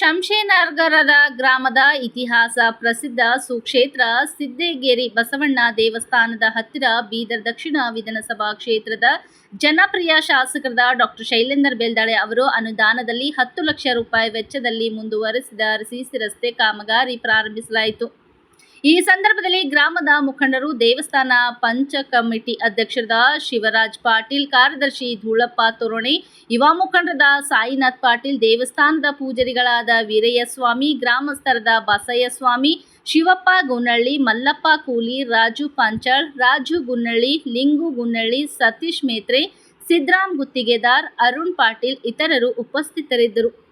ಶಂಶೇನಗರದ ಗ್ರಾಮದ ಇತಿಹಾಸ ಪ್ರಸಿದ್ಧ ಸುಕ್ಷೇತ್ರ ಸಿದ್ದೇಗೇರಿ ಬಸವಣ್ಣ ದೇವಸ್ಥಾನದ ಹತ್ತಿರ ಬೀದರ್ ದಕ್ಷಿಣ ವಿಧಾನಸಭಾ ಕ್ಷೇತ್ರದ ಜನಪ್ರಿಯ ಶಾಸಕರಾದ ಡಾಕ್ಟರ್ ಶೈಲೇಂದರ್ ಬೆಲ್ದಾಳೆ ಅವರು ಅನುದಾನದಲ್ಲಿ ಹತ್ತು ಲಕ್ಷ ರೂಪಾಯಿ ವೆಚ್ಚದಲ್ಲಿ ಮುಂದುವರೆಸಿದ ಸಿಸಿ ರಸ್ತೆ ಕಾಮಗಾರಿ ಪ್ರಾರಂಭಿಸಲಾಯಿತು. ಈ ಸಂದರ್ಭದಲ್ಲಿ ಗ್ರಾಮದ ಮುಖಂಡರು ದೇವಸ್ಥಾನ ಪಂಚ ಕಮಿಟಿ ಅಧ್ಯಕ್ಷರಾದ ಶಿವರಾಜ್ ಪಾಟೀಲ್, ಕಾರ್ಯದರ್ಶಿ ಧೂಳಪ್ಪ ತೋರಣೆ, ಯುವ ಮುಖಂಡರಾದ ಸಾಯಿನಾಥ್ ಪಾಟೀಲ್, ದೇವಸ್ಥಾನದ ಪೂಜಾರಿಗಳಾದ ವೀರಯ್ಯಸ್ವಾಮಿ, ಗ್ರಾಮಸ್ಥರದ ಬಸಯ್ಯ ಸ್ವಾಮಿ ಶಿವಪ್ಪ ಗುನ್ನಳ್ಳಿ, ಮಲ್ಲಪ್ಪ ಕೂಲಿ, ರಾಜು ಪಾಂಚಾಳ್, ರಾಜು ಗುನ್ನಳ್ಳಿ, ಲಿಂಗು ಗುನ್ನಳ್ಳಿ, ಸತೀಶ್ ಮೇತ್ರೆ, ಸಿದ್ರಾಮ್ ಗುತ್ತಿಗೆದಾರ್ ಅರುಣ್ ಪಾಟೀಲ್ ಇತರರು ಉಪಸ್ಥಿತರಿದ್ದರು.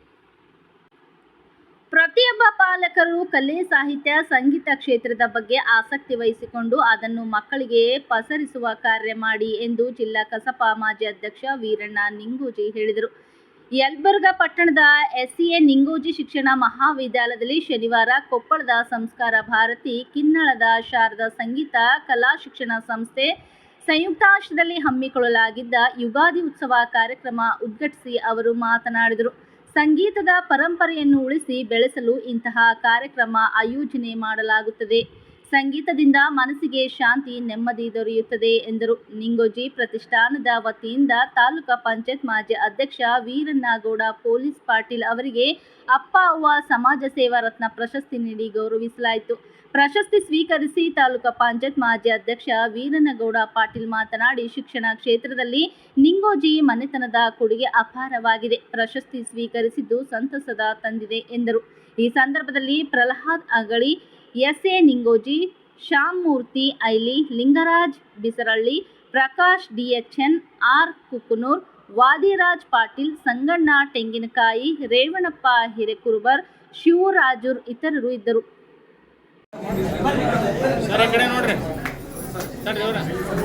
ಪ್ರತಿಯೊಬ್ಬ ಪಾಲಕರು ಕಲೆ, ಸಾಹಿತ್ಯ, ಸಂಗೀತ ಕ್ಷೇತ್ರದ ಬಗ್ಗೆ ಆಸಕ್ತಿ ವಹಿಸಿಕೊಂಡು ಅದನ್ನು ಮಕ್ಕಳಿಗೆ ಪಸರಿಸುವ ಕಾರ್ಯ ಮಾಡಿ ಎಂದು ಜಿಲ್ಲಾ ಕಸಪ ಮಾಜಿ ಅಧ್ಯಕ್ಷ ವೀರಣ್ಣ ನಿಂಗೂಜಿ ಹೇಳಿದರು. ಯಲ್ಬುರ್ಗ ಪಟ್ಟಣದ ಎಸ್ಸಿಎ ನಿಂಗೂಜಿ ಶಿಕ್ಷಣ ಮಹಾವಿದ್ಯಾಲಯದಲ್ಲಿ ಶನಿವಾರ ಕೊಪ್ಪಳದ ಸಂಸ್ಕಾರ ಭಾರತಿ, ಕಿನ್ನಳದ ಶಾರದಾ ಸಂಗೀತ ಕಲಾ ಶಿಕ್ಷಣ ಸಂಸ್ಥೆ ಸಂಯುಕ್ತಾಶ್ರದಲ್ಲಿ ಹಮ್ಮಿಕೊಳ್ಳಲಾಗಿದ್ದ ಯುಗಾದಿ ಉತ್ಸವ ಕಾರ್ಯಕ್ರಮ ಉದ್ಘಾಟಿಸಿ ಅವರು ಮಾತನಾಡಿದರು. ಸಂಗೀತದ ಪರಂಪರೆಯನ್ನು ಉಳಿಸಿ ಬೆಳೆಸಲು ಇಂತಹ ಕಾರ್ಯಕ್ರಮ ಆಯೋಜನೆ ಮಾಡಲಾಗುತ್ತದೆ. ಸಂಗೀತದಿಂದ ಮನಸ್ಸಿಗೆ ಶಾಂತಿ ನೆಮ್ಮದಿ ದೊರೆಯುತ್ತದೆ ಎಂದರು. ನಿಂಗೋಜಿ ಪ್ರತಿಷ್ಠಾನದ ವತಿಯಿಂದ ತಾಲೂಕಾ ಪಂಚಾಯತ್ ಮಾಜಿ ಅಧ್ಯಕ್ಷ ವೀರಣ್ಣಗೌಡ, ಪೊಲೀಸ್ ಪಾಟೀಲ್ ಅವರಿಗೆ ಅಪ್ಪ, ಅವ್ವ, ಸಮಾಜ ಸೇವಾ ರತ್ನ ಪ್ರಶಸ್ತಿ ನೀಡಿ ಗೌರವಿಸಲಾಯಿತು. ಪ್ರಶಸ್ತಿ ಸ್ವೀಕರಿಸಿ ತಾಲೂಕಾ ಪಂಚಾಯತ್ ಮಾಜಿ ಅಧ್ಯಕ್ಷ ವೀರನಗೌಡ ಪಾಟೀಲ್ ಮಾತನಾಡಿ, ಶಿಕ್ಷಣ ಕ್ಷೇತ್ರದಲ್ಲಿ ನಿಂಗೋಜಿ ಮನೆತನದ ಕೊಡುಗೆ ಅಪಾರವಾಗಿದೆ. ಪ್ರಶಸ್ತಿ ಸ್ವೀಕರಿಸಿದ್ದು ಸಂತಸದ ತಂದಿದೆ ಎಂದರು. ಈ ಸಂದರ್ಭದಲ್ಲಿ Prahlad Agali S A Ningoji Shyam Murthy Aili Lingaraj Bisaralli Prakash D H N R Kukanur Vadiraj Patil Sanganna Tenginakayi Revanappa Hirekurubar ಶಿವರಾಜುರ್ ಇತರರು ಇದ್ದರು.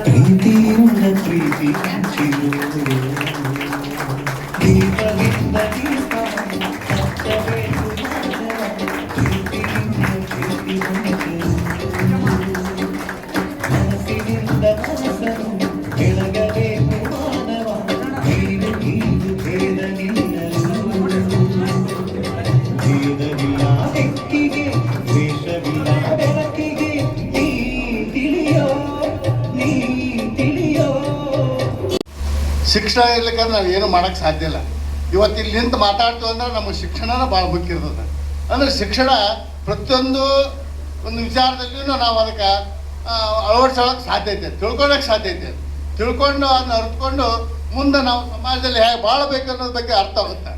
ಪ್ರೀತಿಯುಳ್ಳ ಪ್ರೀತಿ ಶಿಕ್ಷಣ ಇರ್ಲಿಕ್ಕಂದ್ರೆ ನಾವು ಏನು ಮಾಡೋಕ್ಕೆ ಸಾಧ್ಯ ಇಲ್ಲ. ಇವತ್ತು ಇಲ್ಲಿ ನಿಂತು ಮಾತಾಡ್ತೀವಿ ಅಂದ್ರೆ ನಮಗೆ ಶಿಕ್ಷಣನ ಭಾಳ ಮುಖ್ಯ ಇರ್ತದೆ. ಅಂದ್ರೆ ಶಿಕ್ಷಣ ಪ್ರತಿಯೊಂದು ಒಂದು ವಿಚಾರದಲ್ಲಿಯೂ ನಾವು ಅದಕ್ಕೆ ಅಳವಡಿಸೋಳಕ್ಕೆ ಸಾಧ್ಯ ಐತೆ ತಿಳ್ಕೊಳಕ್ಕೆ ಸಾಧ್ಯ ಐತೆ. ತಿಳ್ಕೊಂಡು ಅದನ್ನ ಅರ್ಥಕೊಂಡು ಮುಂದೆ ನಾವು ಸಮಾಜದಲ್ಲಿ ಹೇಗೆ ಬಾಳಬೇಕು ಅನ್ನೋದ್ರ ಬಗ್ಗೆ ಅರ್ಥ ಆಗುತ್ತೆ.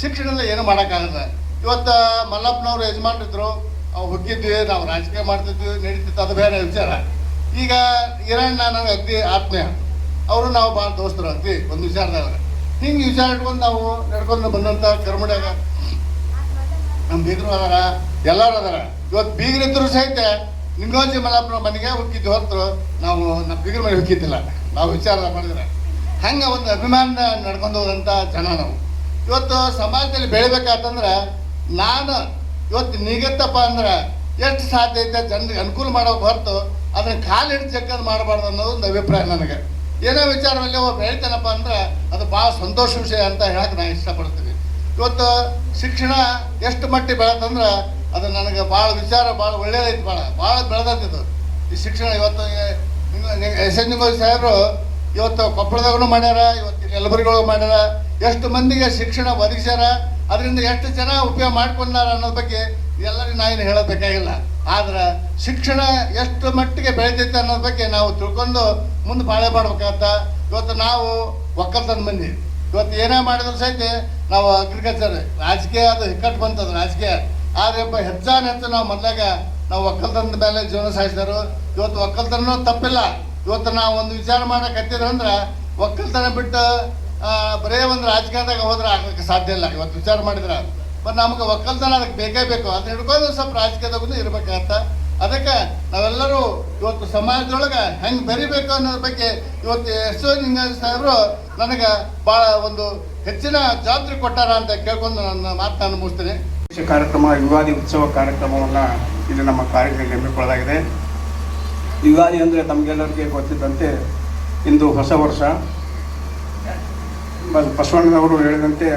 ಶಿಕ್ಷಣದಿಂದ ಏನು ಮಾಡೋಕ್ಕಾಗಲ್ಲ. ಇವತ್ತು ಮಲ್ಲಪ್ಪನವರು ಯಜಮಾನ್ರಿದ್ರು, ಅವ್ರು ಹುಗ್ಗಿದ್ವಿ ನಾವು ರಾಜಕೀಯ ಮಾಡ್ತಿದ್ವಿ, ನಡೀತಿತ್ತು, ಅದು ಬೇರೆ ವಿಚಾರ. ಈಗ ಇರಣ್ಣ ನನಗೆ ಅಗ್ದಿ ಆತ್ಮೀಯ. ಅವರು ನಾವು ಭಾಳ ದೋಸ್ತರು ಅಗ್ದಿ ಒಂದು ವಿಚಾರದಾಗ ಹಿಂಗೆ ವಿಚಾರ ಇಟ್ಕೊಂಡು ನಾವು ನಡ್ಕೊಂಡು ಬಂದಂಥ ಕರ್ಮಡ್ಯಾಗ ನಮ್ಮ ಬೀಗರು ಅದಾರ, ಎಲ್ಲರೂ ಅದಾರ. ಇವತ್ತು ಬೀಗರಿದ್ರು ಸಹಿತ ನಿಂಗೋಜಿ ಮಲಾಪುರ ಮನೆಗೆ ಹುಕ್ಕಿದ್ದು ಹೊರತು ನಾವು ನಮ್ಮ ಬೀಗರ ಮನೆ ಹುಕ್ಕಿದ್ದಿಲ್ಲ ನಾವು ವಿಚಾರ ಮಾಡಿದ್ರೆ. ಹಂಗೆ ಒಂದು ಅಭಿಮಾನ ನಡ್ಕೊಂಡು ಹೋದಂಥ ಜನ ನಾವು. ಇವತ್ತು ಸಮಾಜದಲ್ಲಿ ಬೆಳಿಬೇಕಾತಂದ್ರೆ ನಾನು ಇವತ್ತು ನೀಗತ್ತಪ್ಪ ಅಂದ್ರೆ ಎಷ್ಟು ಸಾಧ್ಯ ಐತೆ ಜನರಿಗೆ ಅನುಕೂಲ ಮಾಡೋಕೆ ಹೊರತು ಅದನ್ನ ಕಾಲು ಹಿಡಿದು ಜಗ್ಗದು ಮಾಡಬಾರ್ದು ಅನ್ನೋದು ಒಂದು ಅಭಿಪ್ರಾಯ ನನಗೆ. ಏನೋ ವಿಚಾರದಲ್ಲಿ ಒಬ್ಬ ಬೆಳಿತಾನಪ್ಪ ಅಂದ್ರೆ ಅದು ಭಾಳ ಸಂತೋಷ ವಿಷಯ ಅಂತ ಹೇಳಕ್ಕೆ ನಾನು ಇಷ್ಟಪಡ್ತೀನಿ. ಇವತ್ತು ಶಿಕ್ಷಣ ಎಷ್ಟು ಮಟ್ಟಿಗೆ ಬೆಳೆತಂದ್ರೆ ಅದು ನನಗೆ ಭಾಳ ವಿಚಾರ ಭಾಳ ಒಳ್ಳೇದೈತಿ ಭಾಳ ಭಾಳ ಬೆಳೆದಿದ್ದು ಈ ಶಿಕ್ಷಣ ಇವತ್ತು ಎಸ್ ಎನ್ ನಿಗೋಜಿ ಸಾಹೇಬರು ಇವತ್ತು ಕೊಪ್ಪಳದಾಗೂ ಮಾಡ್ಯಾರ, ಇವತ್ತು ಯಲಬುರ್ಗಿಗಳು ಮಾಡ್ಯಾರ. ಎಷ್ಟು ಮಂದಿಗೆ ಶಿಕ್ಷಣ ಒದಗಿಸ್ಯಾರ, ಅದರಿಂದ ಎಷ್ಟು ಜನ ಉಪಯೋಗ ಮಾಡ್ಕೊಂಡಾರ ಅನ್ನೋದ್ ಬಗ್ಗೆ ಎಲ್ಲರಿಗೂ ನಾ ಏನು ಹೇಳಬೇಕಾಗಿಲ್ಲ ಆದ್ರೆ ಶಿಕ್ಷಣ ಎಷ್ಟು ಮಟ್ಟಿಗೆ ಬೆಳೆದೈತೆ ಅನ್ನೋದ್ ಬಗ್ಗೆ ನಾವು ತಿಳ್ಕೊಂಡು ಮುಂದೆ ಬಾಳೆ ಮಾಡ್ಬೇಕಂತ ಇವತ್ತು ನಾವು ಒಕ್ಕಲ್ತನ ಮಂದಿ. ಇವತ್ತು ಏನೇ ಮಾಡಿದ್ರು ಸಹಿತ ನಾವು ಅಗ್ರಿಕಲ್ಚರ್ ರಾಜಕೀಯ ಅದು ಹಿಕ್ಕಟ್ಟು ಬಂತದ ರಾಜಕೀಯ. ಆದ್ರೆ ಒಬ್ಬ ಹೆಚ್ಚಾನ ಹೆಚ್ಚು ನಾವು ಮೊದಲಾಗ ನಾವು ಒಕ್ಕಲ್ತನದ ಮೇಲೆ ಜೀವನ ಸಾಗಿಸಿದರು. ಇವತ್ತು ಒಕ್ಕಲ್ತನೂ ತಪ್ಪಿಲ್ಲ. ಇವತ್ತು ನಾವು ಒಂದು ವಿಚಾರ ಮಾಡಕತ್ತಿದ್ರು ಅಂದ್ರೆ ಒಕ್ಕಲ್ತನ ಬಿಟ್ಟು ಬರೇ ಒಂದು ರಾಜಕೀಯದಾಗ ಹೋದ್ರೆ ಆಗಕ್ಕೆ ಸಾಧ್ಯ ಇಲ್ಲ. ಇವತ್ತು ವಿಚಾರ ಮಾಡಿದ್ರೆ ಬಟ್ ನಮ್ಗೆ ಒಕ್ಕಲ್ತನ ಅದಕ್ಕೆ ಬೇಕೇ ಬೇಕು. ಅದನ್ನ ಹಿಡ್ಕೊಂಡು ಸ್ವಲ್ಪ ರಾಜಕೀಯದಾಗೂ ಇರ್ಬೇಕಾಗತ್ತ ಅದಕ್ಕೆ ನಾವೆಲ್ಲರೂ ಇವತ್ತು ಸಮಾಜದೊಳಗೆ ಹೆಂಗೆ ಬೆರಿಬೇಕು ಅನ್ನೋದ್ರ ಬಗ್ಗೆ ಇವತ್ತು ಎಸ್ ನಿಂಗಾಜ ಸಾಹೇಬರು ನನಗೆ ಭಾಳ ಒಂದು ಹೆಚ್ಚಿನ ಜವಾಬ್ದಾರಿ ಕೊಟ್ಟಾರ ಅಂತ ಕೇಳ್ಕೊಂಡು ನನ್ನ ಮಾತನ್ನು ಮುಗಿಸ್ತೇನೆ. ಕಾರ್ಯಕ್ರಮ, ಯುಗಾದಿ ಉತ್ಸವ ಕಾರ್ಯಕ್ರಮವನ್ನು ಇಲ್ಲಿ ನಮ್ಮ ಕಾರ್ಯಕ್ರಮ ಹಮ್ಮಿಕೊಳ್ಳಲಾಗಿದೆ. ಯುಗಾದಿ ಅಂದರೆ ತಮಗೆಲ್ಲರಿಗೆ ಗೊತ್ತಿದ್ದಂತೆ ಇಂದು ಹೊಸ ವರ್ಷ. ಬಸವಣ್ಣನವರು ಹೇಳಿದಂತೆ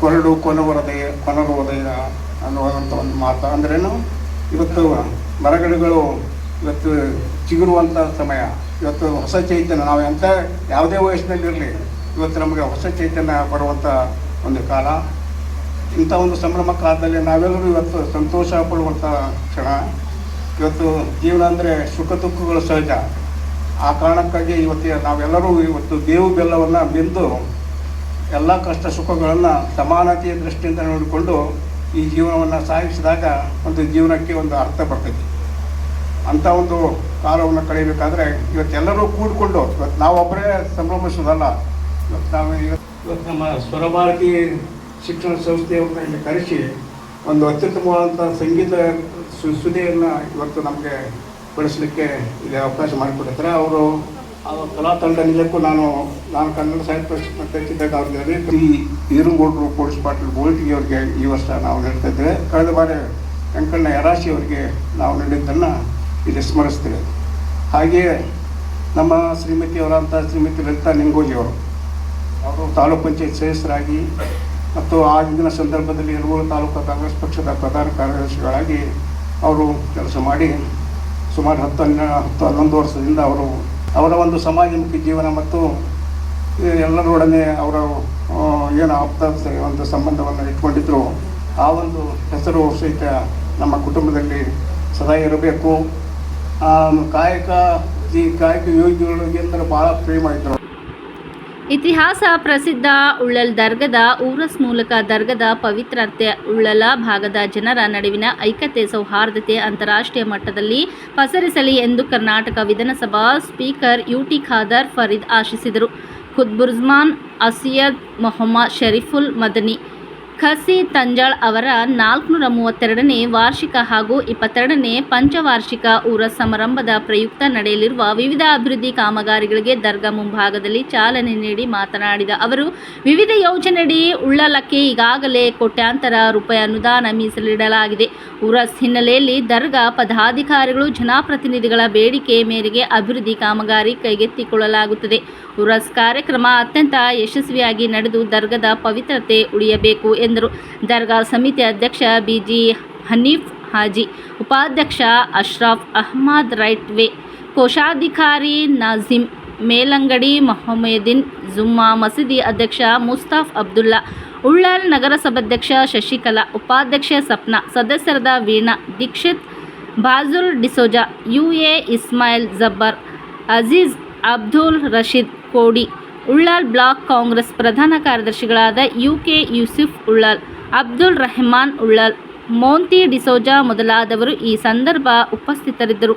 ಕೊರಡು ಕೊನವರದಯ ಕೊನರುವುದಯ ಅನ್ನುವಂಥ ಒಂದು ಮಾತು. ಅಂದ್ರೇನು? ಇವತ್ತು ಮರಗಿಡಗಳು ಇವತ್ತು ಚಿಗುರುವಂಥ ಸಮಯ. ಇವತ್ತು ಹೊಸ ಚೈತನ್ಯ. ನಾವು ಎಂಥ ಯಾವುದೇ ವಯಸ್ಸಿನಲ್ಲಿರಲಿ ಇವತ್ತು ನಮಗೆ ಹೊಸ ಚೈತನ್ಯ ಪಡುವಂಥ ಒಂದು ಕಾಲ. ಇಂಥ ಒಂದು ಸಂಭ್ರಮ ಕಾಲದಲ್ಲಿ ನಾವೆಲ್ಲರೂ ಇವತ್ತು ಸಂತೋಷ ಪಡುವಂಥ ಕ್ಷಣ. ಇವತ್ತು ಜೀವನ ಅಂದರೆ ಸುಖ ದುಃಖಗಳು ಸಹಜ. ಆ ಕಾರಣಕ್ಕಾಗಿ ಇವತ್ತು ನಾವೆಲ್ಲರೂ ಇವತ್ತು ಬೇವು ಬೆಲ್ಲವನ್ನು ಬೆಂದು ಎಲ್ಲ ಕಷ್ಟ ಸುಖಗಳನ್ನು ಸಮಾನತೆಯ ದೃಷ್ಟಿಯಿಂದ ನೋಡಿಕೊಂಡು ಈ ಜೀವನವನ್ನು ಸಾಗಿಸಿದಾಗ ಒಂದು ಜೀವನಕ್ಕೆ ಒಂದು ಅರ್ಥ ಬರ್ತೈತಿ ಅಂಥ ಒಂದು ಕಾಲವನ್ನು ಕಳೆಯಬೇಕಾದ್ರೆ ಇವತ್ತೆಲ್ಲರೂ ಕೂಡಿಕೊಂಡು ಇವತ್ತು ನಾವೊಬ್ಬರೇ ಸಂಭ್ರಮಿಸೋದಲ್ಲ ಇವತ್ತು ನಾವು ಇವತ್ತು ನಮ್ಮ ಸ್ವರಭಾರತಿ ಶಿಕ್ಷಣ ಸಂಸ್ಥೆಯವ್ರನ್ನ ಇಲ್ಲಿ ಕರೆಸಿ ಒಂದು ಅತ್ಯುತ್ತಮವಾದಂಥ ಸಂಗೀತ ಸು ಸುದೆಯನ್ನು ಇವತ್ತು ನಮಗೆ ಬಳಸಲಿಕ್ಕೆ ಇಲ್ಲಿ ಅವಕಾಶ ಮಾಡಿಕೊಟ್ಟಿದ್ದಾರೆ. ಅವರು ಕಲಾ ತಂಡ ನಿಜಕ್ಕೂ ನಾನು ನಾನು ಕನ್ನಡ ಸಾಹಿತ್ಯ ಪರಿಷತ್ನ ತೆಗೆದಿದ್ದಾಗ ಅವ್ರಿಗೆ ಈರುಗೋಡ್ರು ಪೊಲೀಸ್ ಪಾಟೀಲ್ ಬೋಲ್ಟಿಗೆ ಅವರಿಗೆ ಈ ವರ್ಷ ನಾವು ನೀಡ್ತಾ ಇದ್ದೇವೆ. ಕಳೆದ ಬಾರಿ ವೆಂಕಣ್ಣ ಯರಾಶಿ ಅವರಿಗೆ ನಾವು ನೀಡಿದ್ದನ್ನು ಇಲ್ಲಿ ಸ್ಮರಿಸ್ತೇವೆ. ಹಾಗೆಯೇ ನಮ್ಮ ಶ್ರೀಮತಿ ಅವರಂಥ ಶ್ರೀಮತಿ ಲಲಿತಾ ನಿಂಗೋಜಿ ಅವರು ಅವರು ತಾಲೂಕು ಪಂಚಾಯತ್ ಸದಸ್ಯರಾಗಿ ಮತ್ತು ಆ ದಿನ ಸಂದರ್ಭದಲ್ಲಿ ಇರುವ ತಾಲೂಕು ಕಾಂಗ್ರೆಸ್ ಪಕ್ಷದ ಪ್ರಧಾನ ಕಾರ್ಯದರ್ಶಿಗಳಾಗಿ ಅವರು ಕೆಲಸ ಮಾಡಿ ಸುಮಾರು ಹತ್ತು ಹನ್ನೆರಡು ಹತ್ತು ಹನ್ನೊಂದು ವರ್ಷದಿಂದ ಅವರು ಅವರ ಒಂದು ಸಮಾಜಮುಖಿ ಜೀವನ ಮತ್ತು ಎಲ್ಲರೊಡನೆ ಅವರ ಏನು ಆಪ್ತ ಒಂದು ಸಂಬಂಧವನ್ನು ಇಟ್ಕೊಂಡಿದ್ರು, ಆ ಒಂದು ಹೆಸರು ಸಹಿತ ನಮ್ಮ ಕುಟುಂಬದಲ್ಲಿ ಸದಾ ಇರಬೇಕು. ಕಾಯಕ, ಈ ಕಾಯಕ ಯೋಗಿಗಳಿಗೆ ಅಂದರೆ ಭಾಳ ಪ್ರೇಮ ಇದ್ದರು ಇತಿಹಾಸ ಪ್ರಸಿದ್ಧ ಉಳ್ಳಲ್ ದರ್ಗದ ಊರಸ್ ಮೂಲಕ ದರ್ಗದ ಪವಿತ್ರತೆ ಉಳ್ಳಲ ಭಾಗದ ಜನರ ನಡುವಿನ ಐಕ್ಯತೆ ಸೌಹಾರ್ದತೆ ಅಂತಾರಾಷ್ಟ್ರೀಯ ಮಟ್ಟದಲ್ಲಿ ಪಸರಿಸಲಿ ಎಂದು ಕರ್ನಾಟಕ ವಿಧಾನಸಭಾ ಸ್ಪೀಕರ್ ಯುಟಿ ಖಾದರ್ ಫರೀದ್ ಆಶಿಸಿದರು. ಖುದ್ಬುರ್ಜ್ಮಾನ್ ಅಸಿಯದ್ ಮೊಹಮ್ಮದ್ ಶರೀಫುಲ್ ಮದನಿ ಖಸಿ ತಂಜಾಳ್ ಅವರ ನಾಲ್ಕುನೂರ ಮೂವತ್ತೆರಡನೇ ವಾರ್ಷಿಕ ಹಾಗೂ ಇಪ್ಪತ್ತೆರಡನೇ ಪಂಚವಾರ್ಷಿಕ ಊರ ಸಮಾರಂಭದ ಪ್ರಯುಕ್ತ ನಡೆಯಲಿರುವ ವಿವಿಧ ಅಭಿವೃದ್ಧಿ ಕಾಮಗಾರಿಗಳಿಗೆ ದರ್ಗಾ ಮುಂಭಾಗದಲ್ಲಿ ಚಾಲನೆ ನೀಡಿ ಮಾತನಾಡಿದ ಅವರು, ವಿವಿಧ ಯೋಜನೆಯಡಿ ಉಳ್ಳಲಕ್ಕೆ ಈಗಾಗಲೇ ಕೋಟ್ಯಾಂತರ ರೂಪಾಯಿ ಅನುದಾನ ಮೀಸಲಿಡಲಾಗಿದೆ. ಉರಸ್ ಹಿನ್ನೆಲೆಯಲ್ಲಿ ದರ್ಗಾ ಪದಾಧಿಕಾರಿಗಳು, ಜನಪ್ರತಿನಿಧಿಗಳ ಬೇಡಿಕೆ ಮೇರೆಗೆ ಅಭಿವೃದ್ಧಿ ಕಾಮಗಾರಿ ಕೈಗೆತ್ತಿಕೊಳ್ಳಲಾಗುತ್ತದೆ. ಉರಸ್ ಕಾರ್ಯಕ್ರಮ ಅತ್ಯಂತ ಯಶಸ್ವಿಯಾಗಿ ನಡೆದು ದರ್ಗದ ಪವಿತ್ರತೆ ಉಳಿಯಬೇಕು ಎಂದರು ದರ್ಗಾ ಸಮಿತಿ ಅಧ್ಯಕ್ಷ ಬಿಜಿ ಹನೀಫ್ ಹಾಜಿ ಉಪಾಧ್ಯಕ್ಷ ಅಶ್ರಫ್ ಅಹ್ಮದ್ ರೈಟ್ವೇ ಕೋಶಾಧಿಕಾರಿ ನಾಜಿಮ್ ಮೇಲಂಗಡಿ ಮೊಹಮ್ಮದಿನ್ ಜುಮ್ಮಾ ಮಸೀದಿ ಅಧ್ಯಕ್ಷ ಮುಸ್ತಾಫ್ ಅಬ್ದುಲ್ಲಾ ಉಳ್ಳಾಲ್ ನಗರಸಭಾಧ್ಯಕ್ಷ ಶಶಿಕಲಾ ಉಪಾಧ್ಯಕ್ಷೆ ಸಪ್ನಾ ಸದಸ್ಯರಾದ ವೀಣಾ ದೀಕ್ಷಿತ್ ಬಾಜುಲ್ ಡಿಸೋಜಾ ಯುಎ ಇಸ್ಮಾಯಿಲ್ ಜಬ್ಬರ್ ಅಜೀಜ್ ಅಬ್ದುಲ್ ರಶೀದ್ ಕೋಡಿ ಉಳ್ಳಾಲ್ ಬ್ಲಾಕ್ ಕಾಂಗ್ರೆಸ್ ಪ್ರಧಾನ ಕಾರ್ಯದರ್ಶಿಗಳಾದ ಯು ಕೆ ಯೂಸುಫ್ ಉಳ್ಳಾಲ್, ಅಬ್ದುಲ್ ರೆಹಮಾನ್ ಉಳ್ಳಾಲ್, ಮೋಂತಿ ಡಿಸೋಜಾ ಮೊದಲಾದವರು ಈ ಸಂದರ್ಭ ಉಪಸ್ಥಿತರಿದ್ದರು.